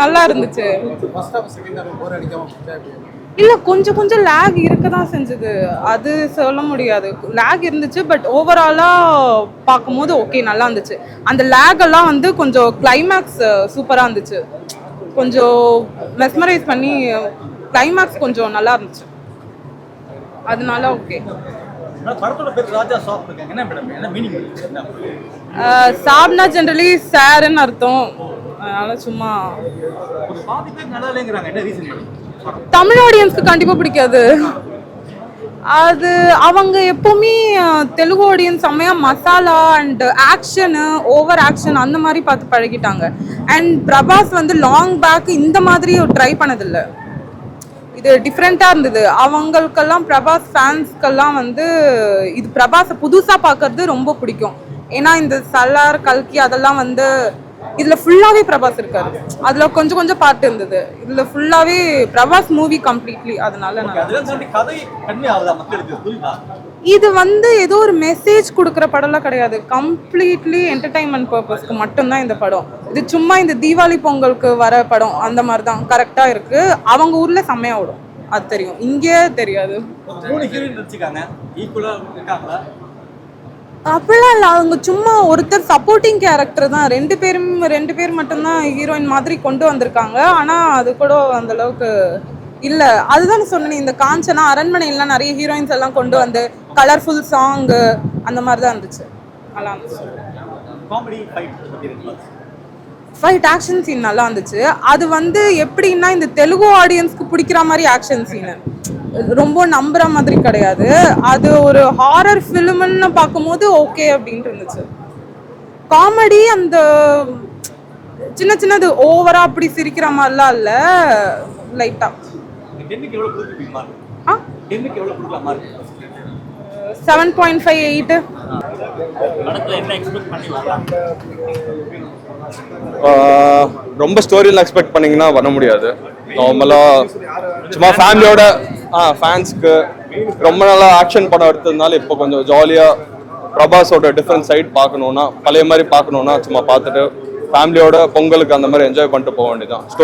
நல்லா இருந்துச்சு? இல்ல கொஞ்சம் கொஞ்சம் லேக் இருக்க தான் செஞ்சது. அது சொல்ல முடியாது. லேக் இருந்துச்சு பட் ஓவராலா பார்க்கும்போது ஓகே நல்லா இருந்துச்சு. அந்த லேக் எல்லாம் வந்து கொஞ்சம் கிளைமேக்ஸ் சூப்பரா இருந்துச்சு. கொஞ்சம் மெஸ்மரைஸ் பண்ணி கிளைமேக்ஸ் கொஞ்சம் நல்லா இருந்துச்சு. அதனால ஓகே மேடம், படத்தோட பேர் ராஜா சாப் இருக்காங்க என்ன மேடம்? என்ன மீனிங் என்ன? சாப்னா ஜென்ரலி சாருன்னு அர்த்தம். அதனால சும்மா தமிழ் ஆடியன்ஸ்க்கு கண்டிப்பா பிடிக்காது. அது அவங்க எப்பவுமே தெலுங்கு ஆடியன்ஸ் செம்மையா masala and action over action அந்த மாதிரி பார்த்து பழகிட்டாங்க. அண்ட் பிரபாஸ் வந்து லாங் பேக் இந்த மாதிரி ட்ரை பண்ணதில்லை. இது டிஃப்ரெண்ட்டாக இருந்தது. அவங்களுக்கெல்லாம் பிரபாஸ் ஃபேன்ஸ்க்கெல்லாம் வந்து இது பிரபாஸை புதுசாக பார்க்கறது ரொம்ப பிடிக்கும். ஏன்னா இந்த சலார் கல்கி அதெல்லாம் வந்து இதில் ஃபுல்லாகவே பிரபாஸ் இருக்காரு. அதில் கொஞ்சம் கொஞ்சம் பார்ட் இருந்தது. இதில் ஃபுல்லாகவே பிரபாஸ் மூவி கம்ப்ளீட்லி அதனால இது வந்து ஏதோ ஒரு மெசேஜ் கொடுக்குற படம்லாம் கிடையாது. கம்ப்ளீட்லி என்டர்டைன்மெண்ட் பர்பஸ்க்கு மட்டும்தான் இந்த படம். இது சும்மா இந்த தீபாவளி பொங்கலுக்கு வர படம் அந்த மாதிரி தான் கரெக்டாக இருக்கு. அவங்க ஊர்ல செம்மையா ஓடும். அது தெரியும். இங்கே தெரியாது. அப்படிலாம் இல்லை. அவங்க சும்மா ஒருத்தர் சப்போர்ட்டிங் கேரக்டர் தான். ரெண்டு பேரும் ரெண்டு பேர் மட்டும்தான் ஹீரோயின் மாதிரி கொண்டு வந்திருக்காங்க. ஆனால் அது கூட அந்த அளவுக்கு இல்லை. அதுதான் சொன்னேன் இந்த காஞ்சனா அரண்மனையிலாம் நிறைய ஹீரோயின்ஸ் எல்லாம் கொண்டு வந்து கலர்ஃபுல் சாங்கு அந்த மாதிரி தான் இருந்துச்சு. நல்லா இருந்துச்சு. ஃபைட் ஆக்ஷன் சீன் நல்லா இருந்துச்சு. அது வந்து எப்படின்னா இந்த தெலுங்கு ஆடியன்ஸ்க்கு பிடிக்கிற மாதிரி ஆக்ஷன் சீனு ரொம்ப நம்புற மாதிரி கிடையாது. அது ஒரு ஹாரர் ஃபிலிம்னு பார்க்கும்போது ஓகே அப்படின்ட்டு இருந்துச்சு. காமெடி அந்த சின்ன சின்னது ஓவரா அப்படி சிரிக்கிற மாதிரிலாம் இல்லை. லைட்டா டென்னுக்கு எவ்வளவு கொடுத்துருப்பீங்க மார்க் ஆ? டென்னுக்கு எவ்வளவு கொடுக்கலாம் mark seven point five eight ரொம்ப ஸ்டோரியெல்லாம் எக்ஸ்பெக்ட் பண்ணீங்கன்னா பண்ண முடியாது. நார்மலாக சும்மா ஃபேமிலியோட ஆ ஃபேன்ஸ்க்கு ரொம்ப நல்லா ஆக்ஷன் படம் எடுத்ததுனால இப்போ கொஞ்சம் ஜாலியாக பிரபாஸோட டிஃப்ரெண்ட் சைட் பார்க்கணுன்னா பழைய மாதிரி பார்க்கணுன்னா சும்மா பார்த்துட்டு ஃபேமிலியோட பொங்கலுக்கு அந்த மாதிரி என்ஜாய் பண்ணிட்டு போக வேண்டியதான்